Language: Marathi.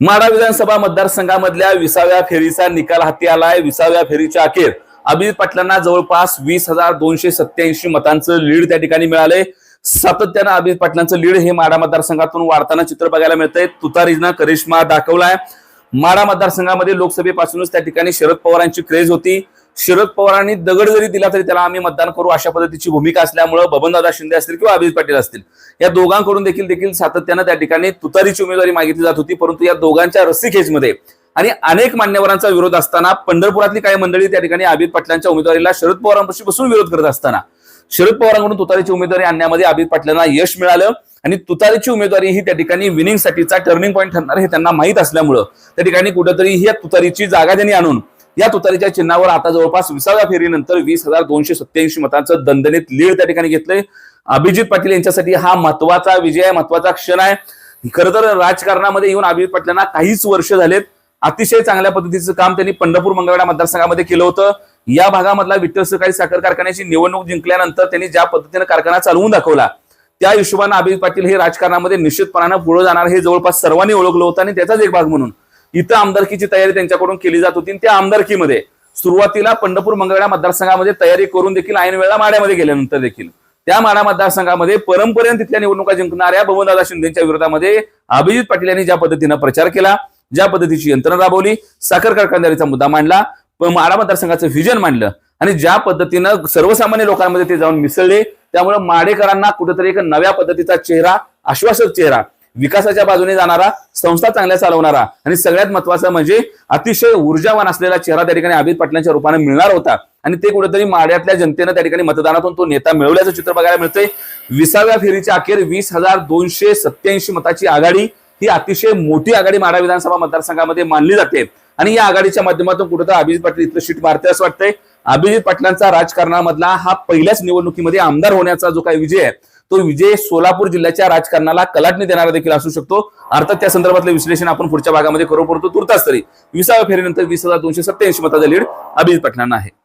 माढा विधानसभा मतदारसंघामधल्या विसाव्या फेरीचा निकाल हाती आलाय. विसाव्या फेरीच्या अखेर अभिजित पाटलांना जवळपास वीस हजार दोनशे सत्याऐंशी मतांचं लीड त्या ठिकाणी मिळालंय. सातत्यानं अभिजित पाटलांचं लीड हे माढा मतदारसंघातून वाढताना चित्र बघायला मिळतंय. तुतारीनं करिश्मा दाखवलाय. माढा मतदारसंघामध्ये लोकसभेपासूनच त्या ठिकाणी शरद पवारांची क्रेज होती. शरद पवारांनी दगड जरी दिला तरी त्याला आम्ही मतदान करू अशा पद्धतीची भूमिका असल्यामुळं बबनदादा शिंदे असतील किंवा अभिजित पाटील असतील. या दोघांकडून देखील देखील सातत्यानं त्या ठिकाणी तुतारीची उमेदवारी मागितली जात होती परंतु या दोघांच्या रस्सीखेचमध्ये आणि अनेक मान्यवरांचा विरोध असताना पंढरपुरातली काही मंडळी त्या ठिकाणी अभित पाटलांच्या उमेदवारीला शरद पवारांपाशी बसून विरोध करत असताना. शरद पवारांकडून तुतारीची उमेदवारी आणण्यामध्ये अभित पाटलांना यश मिळालं आणि तुतारीची उमेदवारी ही त्या ठिकाणी विनिंगसाठीचा टर्निंग पॉईंट ठरणार हे त्यांना माहीत असल्यामुळं त्या ठिकाणी कुठेतरी ही तुतारीची जागा त्यांनी आणून या तुतारीच्या चिन्हावर आता जवळपास विसाव्या फेरीनंतर वीस हजार दोनशे सत्याऐंशी मतांचं दणदणीत लीड त्या ठिकाणी घेतलंय. अभिजित पाटील यांच्यासाठी हा महत्त्वाचा विजय आहे महत्त्वाचा क्षण आहे. खरं तर राजकारणामध्ये येऊन अभिजित पाटलांना काहीच वर्ष झालेत. अतिशय चांगल्या पद्धतीचं काम त्यांनी पंढरपूर मंगळवेढा मतदारसंघामध्ये केलं होतं. या भागामधला विठ्ठल सहकारी साखर कारखान्याची निवडणूक जिंकल्यानंतर त्यांनी ज्या पद्धतीने कारखाना चालवून दाखवला त्या हिशोबानं अभिजित पाटील हे राजकारणामध्ये निश्चितपणानं पुढे जाणार हे जवळपास सर्वांनी ओळखलं होतं आणि त्याचाच एक भाग म्हणून इथं आमदारकीची तयारी त्यांच्याकडून केली जात होती. त्या आमदारकीमध्ये सुरुवातीला पंढरपूर मंगळवेढा मतदारसंघामध्ये तयारी करून देखील ऐन वेळा माड्यामध्ये गेल्यानंतर देखील. त्या माडा मतदारसंघामध्ये परंपरेने तिथल्या निवडणुका जिंकणाऱ्या बबनदादा शिंदेच्या विरोधामध्ये अभिजित पाटील यांनी ज्या पद्धतीनं प्रचार केला ज्या पद्धतीची यंत्रणा राबवली साखर कारखानदारीचा मुद्दा मांडला माडा मतदारसंघाचं व्हिजन मांडलं आणि ज्या पद्धतीनं सर्वसामान्य लोकांमध्ये ते जाऊन मिसळले त्यामुळे माडेकरांना कुठेतरी एक नव्या पद्धतीचा चेहरा आश्वासक चेहरा विकासाच्या बाजूने जाणारा संस्था चांगल्या चालवणारा आणि सगळ्यात महत्वाचं म्हणजे अतिशय ऊर्जावान असलेला चेहरा त्या ठिकाणी अमित पाटलांच्या रूपाने मिळणार होता. आणि ते कुठेतरी माड्यातल्या जनतेनं त्या ठिकाणी मतदानातून तो नेता मिळवल्याचं चित्र बघायला मिळतंय. विसाव्या फेरीच्या अखेर वीस हजार दोनशे सत्याऐंशी मताची आघाडी ही अतिशय मोठी आघाडी माडा विधानसभा मतदारसंघामध्ये मानली जाते. आणि या आघाडीच्या माध्यमातून कुठेतरी अभिजित पाटील इथलं शीट मारते असं वाटतंय. अभिजित पाटलांचा राजकारणामधला हा पहिल्याच निवडणुकीमध्ये आमदार होण्याचा जो काही विजय आहे तो विजय सोलापूर जिल्ह्याच्या राजकारणाला कलाटणी देणारा देखील असू शकतो. अर्थात त्या संदर्भातलं विश्लेषण आपण पुढच्या भागामध्ये करू परंतु तुर्तास तरी विसाव्या फेरीनंतर वीस हजार दोनशे सत्याऐंशी मताचा लीड अभिजित पटलांना आहे.